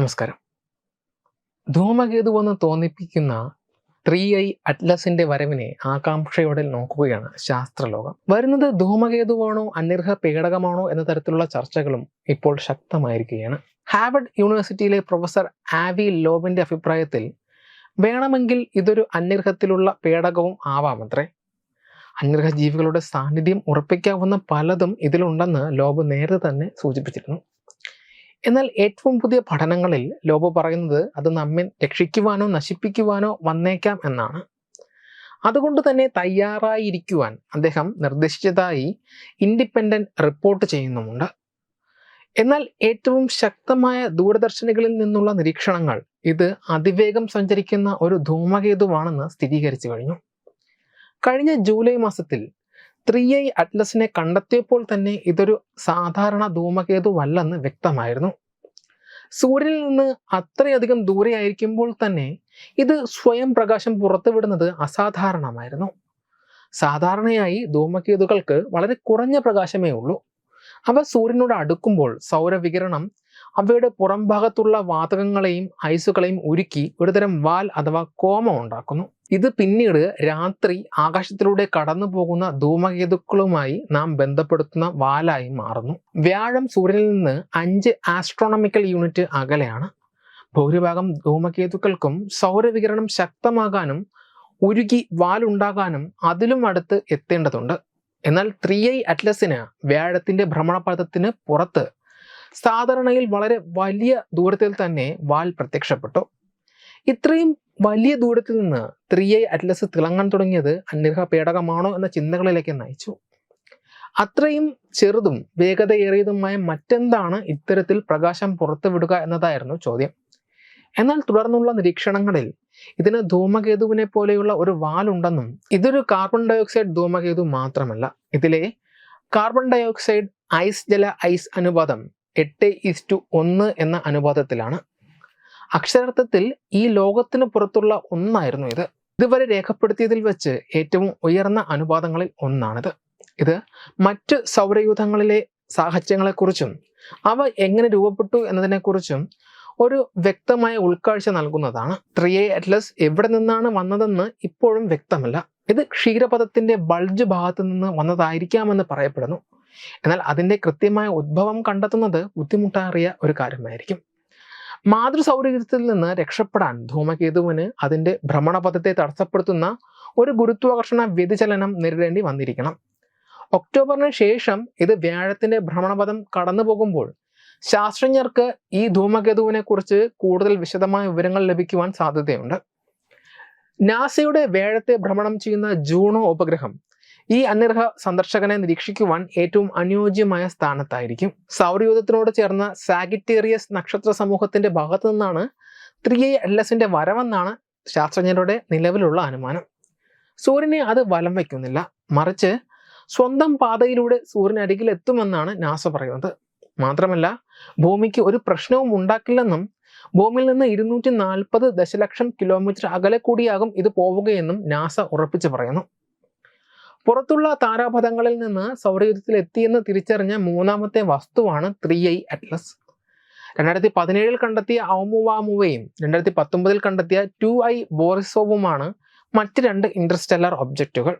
നമസ്കാരം. ധൂമകേതുവെന്ന് തോന്നിപ്പിക്കുന്ന three I അറ്റ്ലസിന്റെ വരവിനെ ആകാംക്ഷയോടെ നോക്കുകയാണ് ശാസ്ത്രലോകം. വരുന്നത് ധൂമകേതുവാണോ അനിർഹ പേടകമാണോ എന്ന തരത്തിലുള്ള ചർച്ചകളും ഇപ്പോൾ ശക്തമായിരിക്കുകയാണ്. ഹാർവർഡ് യൂണിവേഴ്സിറ്റിയിലെ പ്രൊഫസർ ആവി ലോബിന്റെ അഭിപ്രായത്തിൽ വേണമെങ്കിൽ ഇതൊരു അന്യർഹത്തിലുള്ള പേടകവും ആവാമത്രേ. അന്യർഹ ജീവികളുടെ സാന്നിധ്യം ഉറപ്പിക്കാവുന്ന പലതും ഇതിലുണ്ടെന്ന് ലോബ് നേരത്തെ തന്നെ സൂചിപ്പിച്ചിരുന്നു. എന്നാൽ ഏറ്റവും പുതിയ പഠനങ്ങളിൽ ലോബ പറയുന്നത് അത് നമ്മെ രക്ഷിക്കുവാനോ നശിപ്പിക്കുവാനോ വന്നേക്കാം എന്നാണ്. അതുകൊണ്ട് തന്നെ തയ്യാറായിരിക്കുവാൻ അദ്ദേഹം നിർദ്ദേശിച്ചതായി ഇൻഡിപെൻഡന്റ് റിപ്പോർട്ട് ചെയ്യുന്നുമുണ്ട്. എന്നാൽ ഏറ്റവും ശക്തമായ ദൂരദർശനികളിൽ നിന്നുള്ള നിരീക്ഷണങ്ങൾ ഇത് അതിവേഗം സഞ്ചരിക്കുന്ന ഒരു ധൂമകേതുവാണെന്ന് സ്ഥിരീകരിച്ചു കഴിഞ്ഞു. കഴിഞ്ഞ ജൂലൈ മാസത്തിൽ ത്രീ ഐ അറ്റ്ലസിനെ കണ്ടെത്തിയപ്പോൾ തന്നെ ഇതൊരു സാധാരണ ധൂമകേതുവല്ലെന്ന് വ്യക്തമായിരുന്നു. സൂര്യനിൽ നിന്ന് അത്രയധികം ദൂരെയായിരിക്കുമ്പോൾ തന്നെ ഇത് സ്വയം പ്രകാശം പുറത്തുവിടുന്നത് അസാധാരണമായിരുന്നു. സാധാരണയായി ധൂമകേതുകൾക്ക് വളരെ കുറഞ്ഞ പ്രകാശമേ ഉള്ളൂ. അവ സൂര്യനോട് അടുക്കുമ്പോൾ സൗരവികിരണം അവയുടെ പുറംഭാഗത്തുള്ള വാതകങ്ങളെയും ഐസുകളെയും ഉരുക്കി ഒരുതരം വാൽ അഥവാ കോമ ഉണ്ടാക്കുന്നു. ഇത് പിന്നീട് രാത്രി ആകാശത്തിലൂടെ കടന്നു പോകുന്ന ധൂമകേതുക്കളുമായി നാം ബന്ധപ്പെടുത്തുന്ന വാലായി മാറുന്നു. വ്യാഴം സൂര്യനിൽ നിന്ന് അഞ്ച് ആസ്ട്രോണമിക്കൽ യൂണിറ്റ് അകലെയാണ്. ഭൂരിഭാഗം ധൂമകേതുക്കൾക്കും സൗരവികരണം ശക്തമാകാനും ഉരുകി വാലുണ്ടാകാനും അതിലും അടുത്ത് എത്തേണ്ടതുണ്ട്. എന്നാൽ ത്രീ ഐ അറ്റ്ലസിന് വ്യാഴത്തിന്റെ ഭ്രമണപഥത്തിന് പുറത്ത് സാധാരണയിൽ വളരെ വലിയ ദൂരത്തിൽ തന്നെ വാൽ പ്രത്യക്ഷപ്പെട്ടു. ഇത്രയും വലിയ ദൂരത്തിൽ നിന്ന് ത്രീ ഐ അറ്റ്ലസ് തിളങ്ങാൻ തുടങ്ങിയത് അന്യർഹ പേടകമാണോ എന്ന ചിന്തകളിലേക്ക് നയിച്ചു. അത്രയും ചെറുതും വേഗതയേറിയതുമായ മറ്റെന്താണ് ഇത്തരത്തിൽ പ്രകാശം പുറത്തുവിടുക എന്നതായിരുന്നു ചോദ്യം. എന്നാൽ തുടർന്നുള്ള നിരീക്ഷണങ്ങളിൽ ഇതിന് ധൂമകേതുവിനെ പോലെയുള്ള ഒരു വാലുണ്ടെന്നും ഇതൊരു കാർബൺ ഡയോക്സൈഡ് ധൂമകേതു മാത്രമല്ല. ഇതിലെ കാർബൺ ഡയോക്സൈഡ് ഐസ് ജല ഐസ് അനുപാതം എട്ട് ഈസ് ടു ഒന്ന് എന്ന അനുപാതത്തിലാണ്. അക്ഷരാർത്ഥത്തിൽ ഈ ലോകത്തിന് പുറത്തുള്ള ഒന്നായിരുന്നു ഇത്. ഇതുവരെ രേഖപ്പെടുത്തിയതിൽ വെച്ച് ഏറ്റവും ഉയർന്ന അനുപാതങ്ങളിൽ ഒന്നാണിത്. ഇത് മറ്റ് സൗരയൂഥങ്ങളിലെ സാഹചര്യങ്ങളെക്കുറിച്ചും അവ എങ്ങനെ രൂപപ്പെട്ടു എന്നതിനെക്കുറിച്ചും ഒരു വ്യക്തമായ ഉൾക്കാഴ്ച നൽകുന്നതാണ്. ത്രീ എ അറ്റ്ലസ് എവിടെ നിന്നാണ് വന്നതെന്ന് ഇപ്പോഴും വ്യക്തമല്ല. ഇത് ക്ഷീരപഥത്തിന്റെ ബൾജ് ഭാഗത്തു നിന്ന് വന്നതായിരിക്കാമെന്ന് പറയപ്പെടുന്നു. എന്നാൽ അതിന്റെ കൃത്യമായ ഉദ്ഭവം കണ്ടെത്തുന്നത് ബുദ്ധിമുട്ടേറിയ ഒരു കാര്യമായിരിക്കും. മാതൃ സൗരയൂഥത്തിൽ നിന്ന് രക്ഷപ്പെടാൻ ധൂമകേതുവിന് അതിന്റെ ഭ്രമണപഥത്തെ തടസ്സപ്പെടുത്തുന്ന ഒരു ഗുരുത്വാകർഷണ വ്യതിചലനം നേരിടേണ്ടി വന്നിരിക്കണം. ഒക്ടോബറിന് ശേഷം ഇത് വ്യാഴത്തിന്റെ ഭ്രമണപഥം കടന്നു പോകുമ്പോൾ ശാസ്ത്രജ്ഞർക്ക് ഈ ധൂമകേതുവിനെ കുറിച്ച് കൂടുതൽ വിശദമായ വിവരങ്ങൾ ലഭിക്കുവാൻ സാധ്യതയുണ്ട്. നാസയുടെ വ്യാഴത്തെ ഭ്രമണം ചെയ്യുന്ന ജൂണോ ഉപഗ്രഹം ഈ അന്യർഹ സന്ദർശകനെ നിരീക്ഷിക്കുവാൻ ഏറ്റവും അനുയോജ്യമായ സ്ഥാനത്തായിരിക്കും. സൗരയൂഥത്തിനോട് ചേർന്ന സാഗിറ്റേറിയസ് നക്ഷത്ര സമൂഹത്തിന്റെ ഭാഗത്തു നിന്നാണ് ത്രീ എൽ എല്ലസിന്റെ വരവെന്നാണ് ശാസ്ത്രജ്ഞരുടെ നിലവിലുള്ള അനുമാനം. സൂര്യനെ അത് വലം വയ്ക്കുന്നില്ല. മറിച്ച് സ്വന്തം പാതയിലൂടെ സൂര്യനരികിൽ എത്തുമെന്നാണ് നാസ പറയുന്നത്. മാത്രമല്ല ഭൂമിക്ക് ഒരു പ്രശ്നവും ഉണ്ടാക്കില്ലെന്നും ഭൂമിയിൽ നിന്ന് ഇരുന്നൂറ്റി നാൽപ്പത് ദശലക്ഷം കിലോമീറ്റർ അകലെ കൂടിയാകും ഇത് പോവുകയെന്നും നാസ ഉറപ്പിച്ചു പറയുന്നു. പുറത്തുള്ള താരാപഥങ്ങളിൽ നിന്ന് സൗരയൂഥത്തിൽ എത്തിയെന്ന് തിരിച്ചറിഞ്ഞ മൂന്നാമത്തെ വസ്തുവാണ് ത്രീ ഐ അറ്റ്ലസ്. രണ്ടായിരത്തി പതിനേഴിൽ കണ്ടെത്തിയ ഔമുവാമുവയും രണ്ടായിരത്തി പത്തൊമ്പതിൽ കണ്ടെത്തിയ ടു ഐ ബോറിസോവുമാണ് മറ്റ് രണ്ട് ഇന്റർസ്റ്റെല്ലർ ഒബ്ജക്റ്റുകൾ